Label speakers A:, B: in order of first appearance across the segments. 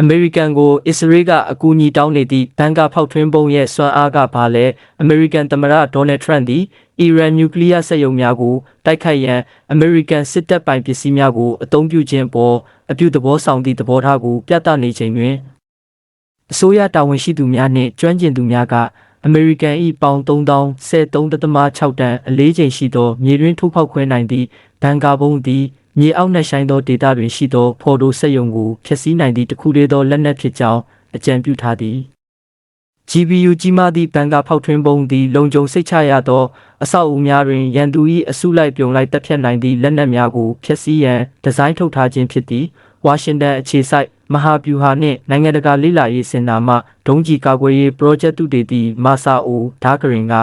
A: အမေရိကန်ကိုအစ္စရေးကအကူအညီတောင်းနေသည့်ဘန်ကာဖောက်ထွင်းပုံရဲ့စွမ်းအားကဘာလဲအမေရိကန်သမ္မတဒေါ်နယ်ထရန့်သည်အီရန်နျူကလ িয়ার စက်ရုံများကိုတိုက်ခိုက်ရန်အမေရိကန်စစ်တပ်ပိုင်ပစ္စည်းများကိုအသုံးပြုခြင်းပေါ်အပြုသဘောဆောင်သည့်သဘောထားကိုပြသနေချိန်တွင်အစိုးရတာဝန်ရှိသူများနှင့်ကျွမ်းကျင်သူများကအမေရိကန်၏ပေါင်3000 73.6တန်အလေးချိန်ရှိသောမြေတွင်းထိုးဖောက်ခွဲနိုင်သည့်ဘန်ကာဘုံသည် မြေအောက်နှက်ဆိုင်သောဒေတာတွင်ရှိသောဖော်တိုစက်ရုံကိုဖျက်ဆီးနိုင်သည့်တစ်ခုတည်းသောလက်နက်ဖြစ်ကြောင်းအကြံပြုထားသည် GPU ကြီးမားသည့်ဘန်ကာဖောက်ထွင်းပုံသည် လုံခြုံစိတ်ချရသော အဆောက်အဦများတွင်ရန်သူ၏အစုလိုက်ပြုံလိုက်တပ်ဖြတ်နိုင်သည့်လက်နက်များကိုဖျက်ဆီးရန်ဒီဇိုင်းထုတ်ထားခြင်းဖြစ်သည်ဝါရှင်တန်အခြေစိုက်မဟာဗျူဟာနှင့်နိုင်ငံတကာလေ့လာရေးစင်တာမှဒုံးကျည်ကာကွယ်ရေး project တုတေတီမာဆာအိုဒါဂရင်က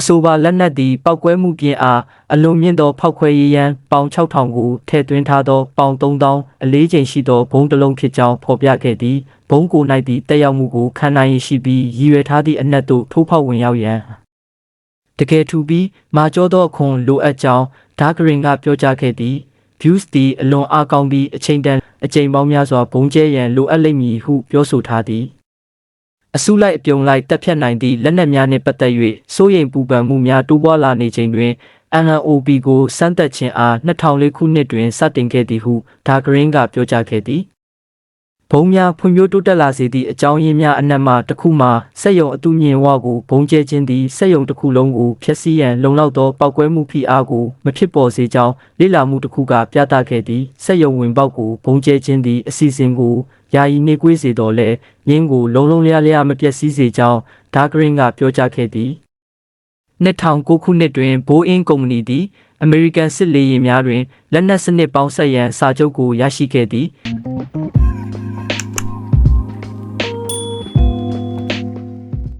A: အဆိုပါလက်နက်သည်ပောက်ကွဲမှုပြင်းအားအလွန်မြင့်သောဖောက်ခွဲရေးရန်ပေါင်6000ကိုထည့်သွင်းထားသောပေါင်3000အလေးချိန်ရှိသောဘုံတစ်လုံးဖြစ်ကြောင်းဖော်ပြခဲ့သည်ဘုံကို၌သည့်တက်ရောက်မှုကိုခံနိုင်ရရှိပြီးရည်ရွယ်ထားသည့်အနက်သို့ထိုးဖောက်ဝင်ရောက်ရန်တကယ်ထူပြီးမာကျောသောအခွန်လိုအပ်ကြောင်းဒါဂရင်ကပြောကြားခဲ့သည် views သည်အလွန်အားကောင်းပြီးအချိန်တန်အချိန်ပေါင်းများစွာဘုံကျဲရန်လိုအပ်လိမ့်မည်ဟုပြောဆိုထားသည် အစုလိုက်အပြုံလိုက်တက်ဖြတ်နိုင်သည့်လက်နက်များနှင့်ပတ်သက်၍စိုးရိမ်ပူပန်မှုများတိုးပွားလာနေချိန်တွင် NNOB ကိုစမ်းသပ်ခြင်းအား2004ခုနှစ်တွင်စတင်ခဲ့သည်ဟုဒါဂရင်းကပြောကြားခဲ့သည် ဘုံများဖွံ့ဖြိုးတိုးတက်လာစေသည့်အကြောင်းရင်းများအနက်မှတစ်ခုမှာစက်ရုံအတူမြင်ဝကိုဘုံကျဲခြင်းသည်စက်ရုံတစ်ခုလုံးကိုဖျက်ဆီးရန်လုံလောက်သောပောက်ကွဲမှုဖိအားကိုမဖြစ်ပေါ်စေကြောင်းလေ့လာမှုတစ်ခုကပြသခဲ့သည်စက်ရုံဝင်ပေါက်ကိုဘုံကျဲခြင်းသည်အစီအစဉ်ကိုယာယီနှိကွေးစေတော်လဲရင်းကိုလုံးလုံးလျားလျားမပျက်စီးစေကြောင်းဒါဂရင်းကပြောကြားခဲ့သည်2009ခုနှစ်တွင်ဘိုးအင်းကုမ္ပဏီသည်အမေရိကန်စစ်လေယာဉ်များတွင်လက်နက်စနစ်ပေါင်းဆက်ရန်စာချုပ်ကိုရရှိခဲ့သည်